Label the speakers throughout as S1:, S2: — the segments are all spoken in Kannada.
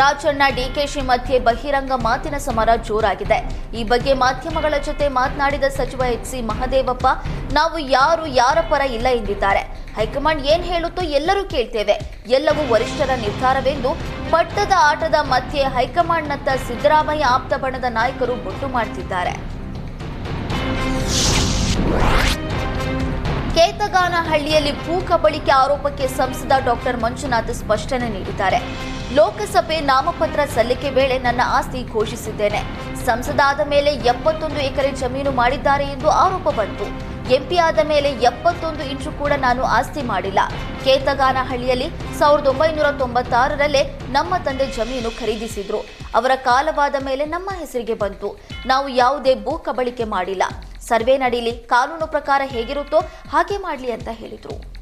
S1: ರಾಜಣ್ಣ ಡಿಕೆಶಿ ಮಧ್ಯೆ ಬಹಿರಂಗ ಮಾತಿನ ಸಮರ ಜೋರಾಗಿದೆ. ಈ ಬಗ್ಗೆ ಮಾಧ್ಯಮಗಳ ಜೊತೆ ಮಾತನಾಡಿದ ಸಚಿವ ಎಚ್ ಸಿ ಮಹದೇವಪ್ಪ, ನಾವು ಯಾರು ಯಾರ ಪರ ಇಲ್ಲ ಎಂದಿದ್ದಾರೆ. ಹೈಕಮಾಂಡ್ ಏನ್ ಹೇಳುತ್ತೋ ಎಲ್ಲರೂ ಕೇಳ್ತೇವೆ. ಎಲ್ಲವೂ ವರಿಷ್ಠರ ನಿರ್ಧಾರವೆಂದು ಪಟ್ಟದ ಆಟದ ಮಧ್ಯೆ ಹೈಕಮಾಂಡ್ನತ್ತ ಸಿದ್ದರಾಮಯ್ಯ ಆಪ್ತ ಬಣದ ನಾಯಕರು ಬೊಟ್ಟು ಮಾಡ್ತಿದ್ದಾರೆ. ಕೇತಗಾನಹಳ್ಳಿಯಲ್ಲಿ ಭೂ ಕಬಳಿಕೆ ಆರೋಪಕ್ಕೆ ಸಂಸದ ಡಾಕ್ಟರ್ ಮಂಜುನಾಥ್ ಸ್ಪಷ್ಟನೆ ನೀಡಿದ್ದಾರೆ. ಲೋಕಸಭೆ ನಾಮಪತ್ರ ಸಲ್ಲಿಕೆ ವೇಳೆ ನನ್ನ ಆಸ್ತಿ ಘೋಷಿಸಿದ್ದೇನೆ. ಸಂಸದ ಆದ ಮೇಲೆ ಎಪ್ಪತ್ತೊಂದು ಎಕರೆ ಜಮೀನು ಮಾಡಿದ್ದಾರೆ ಎಂದು ಆರೋಪ ಬಂತು. ಎಂಪಿ ಆದ ಮೇಲೆ ಎಪ್ಪತ್ತೊಂದು ಇಂಚು ಕೂಡ ನಾನು ಆಸ್ತಿ ಮಾಡಿಲ್ಲ. ಕೇತಗಾನಹಳ್ಳಿಯಲ್ಲಿ ಸಾವಿರದ ಒಂಬೈನೂರ ತೊಂಬತ್ತಾರರಲ್ಲೇ ನಮ್ಮ ತಂದೆ ಜಮೀನು ಖರೀದಿಸಿದ್ರು. ಅವರ ಕಾಲವಾದ ಮೇಲೆ ನಮ್ಮ ಹೆಸರಿಗೆ ಬಂತು. ನಾವು ಯಾವುದೇ ಭೂ ಕಬಳಿಕೆ ಮಾಡಿಲ್ಲ. ಸರ್ವೆ ನಡೀಲಿ, ಕಾನೂನು ಪ್ರಕಾರ ಹೇಗಿರುತ್ತೋ ಹಾಗೆ ಮಾಡಲಿ ಅಂತ ಹೇಳಿದ್ರು.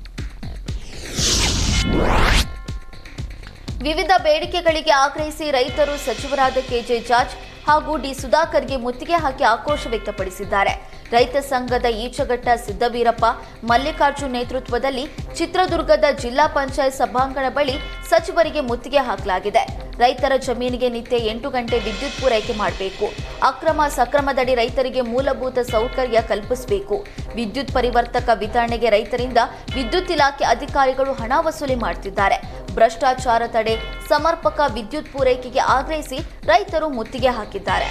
S1: ವಿವಿಧ ಬೇಡಿಕೆಗಳಿಗೆ ಆಗ್ರಹಿಸಿ ರೈತರು ಸಚಿವರಾದ ಕೆಜೆ ಜಾರ್ಜ್ ಹಾಗೂ ಡಿ ಸುಧಾಕರ್ಗೆ ಮುತ್ತಿಗೆ ಹಾಕಿ ಆಕ್ರೋಶ ವ್ಯಕ್ತಪಡಿಸಿದ್ದಾರೆ. ರೈತ ಸಂಘದ ಈಚಘಟ್ಟ ಸಿದ್ದವೀರಪ್ಪ ಮಲ್ಲಿಕಾರ್ಜುನ್ ನೇತೃತ್ವದಲ್ಲಿ ಚಿತ್ರದುರ್ಗದ ಜಿಲ್ಲಾ ಪಂಚಾಯತ್ ಸಭಾಂಗಣ ಬಳಿ ಸಚಿವರಿಗೆ ಮುತ್ತಿಗೆ ಹಾಕಲಾಗಿದೆ. ರೈತರ ಜಮೀನಿಗೆ ನಿತ್ಯ ಎಂಟು ಗಂಟೆ ವಿದ್ಯುತ್ ಪೂರೈಕೆ ಮಾಡಬೇಕು. ಅಕ್ರಮ ಸಕ್ರಮದಡಿ ರೈತರಿಗೆ ಮೂಲಭೂತ ಸೌಕರ್ಯ ಕಲ್ಪಿಸಬೇಕು. ವಿದ್ಯುತ್ ಪರಿವರ್ತಕ ವಿತರಣೆಗೆ ರೈತರಿಂದ ವಿದ್ಯುತ್ ಇಲಾಖೆ ಅಧಿಕಾರಿಗಳು ಹಣ ವಸೂಲಿ ಮಾಡ್ತಿದ್ದಾರೆ. ಭ್ರಷ್ಟಾಚಾರ ತಡೆ ಸಮರ್ಪಕ ವಿದ್ಯುತ್ ಪೂರೈಕೆಗೆ ಆಗ್ರಹಿಸಿ ರೈತರು ಮುತ್ತಿಗೆ ಹಾಕಿದ್ದಾರೆ.